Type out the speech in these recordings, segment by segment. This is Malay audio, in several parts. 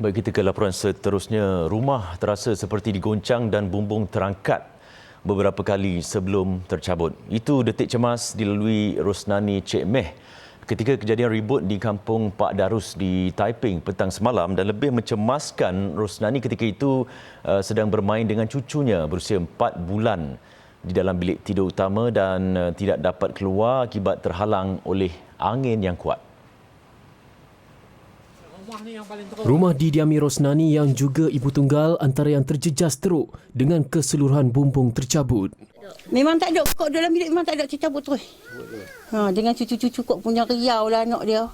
Baik kita ke laporan seterusnya. Rumah terasa seperti digoncang dan bumbung terangkat beberapa kali sebelum tercabut. Itu detik cemas dilalui Rosnani Cik Meh ketika kejadian ribut di kampung Pak Darus di Taiping petang semalam dan lebih mencemaskan Rosnani ketika itu uh, sedang bermain dengan cucunya berusia 4 bulan di dalam bilik tidur utama dan uh, tidak dapat keluar akibat terhalang oleh angin yang kuat. Rumah didiami Rosnani yang juga ibu tunggal antara yang terjejas teruk dengan keseluruhan bumbung tercabut. Memang tak ada. Kok dalam bilik memang tak ada cabut terus. Ha, dengan cucu-cucu kok punya riau lah anak dia.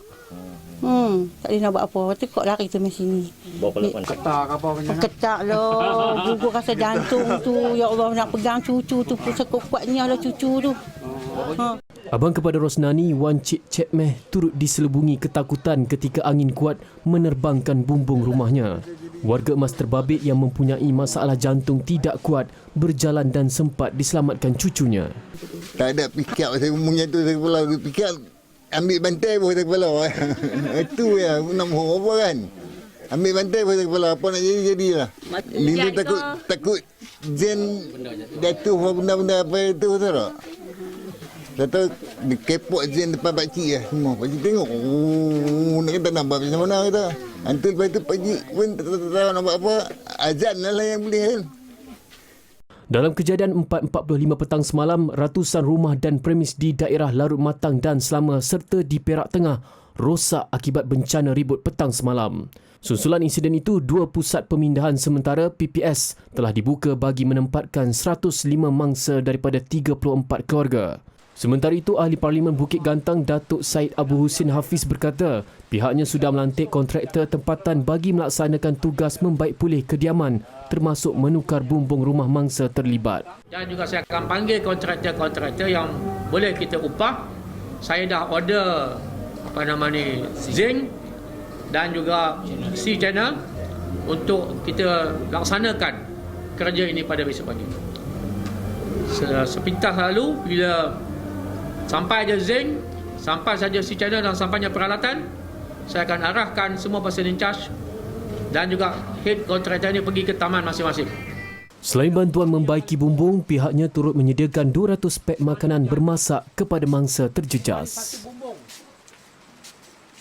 Hmm, tak boleh nak buat apa. Lepas tu kok lari tu mesti sini. ketak apa punya Ketak lah. Gugur rasa jantung tu. Ya Allah nak pegang cucu tu. Sekuat-kuatnya lah cucu tu. Ha. Abang kepada Rosnani, Wan Cik Cik Meh turut diselubungi ketakutan ketika angin kuat menerbangkan bumbung rumahnya. Warga emas terbabit yang mempunyai masalah jantung tidak kuat berjalan dan sempat diselamatkan cucunya. Tak ada pick up saya punya tu saya kepala pick up ambil bantai pun saya kepala. Itu ya nak mohon apa kan. Ambil bantai pun saya kepala apa nak jadi jadilah. Lindu takut takut zen jatuh benda-benda apa itu tahu tak? Tak tahu kepok zen depan pak cik lah semua. Pak cik tengok. Oh, nak kata nampak macam mana kata. Hantu lepas tu pak cik pun tak tahu nak buat apa. Azan lah yang boleh kan. Dalam kejadian 4.45 petang semalam, ratusan rumah dan premis di daerah Larut Matang dan Selama serta di Perak Tengah rosak akibat bencana ribut petang semalam. Susulan insiden itu, dua pusat pemindahan sementara PPS telah dibuka bagi menempatkan 105 mangsa daripada 34 keluarga. Sementara itu, Ahli Parlimen Bukit Gantang Datuk Said Abu Husin Hafiz berkata pihaknya sudah melantik kontraktor tempatan bagi melaksanakan tugas membaik pulih kediaman termasuk menukar bumbung rumah mangsa terlibat. Dan juga saya akan panggil kontraktor-kontraktor yang boleh kita upah. Saya dah order apa nama ni zinc dan juga C channel untuk kita laksanakan kerja ini pada besok pagi. Se- Sepintas lalu bila sampai je zinc, sampai saja C channel dan sampainya peralatan, saya akan arahkan semua person in charge dan juga head kontraktor ini pergi ke taman masing-masing. Selain bantuan membaiki bumbung, pihaknya turut menyediakan 200 pek makanan bermasak kepada mangsa terjejas.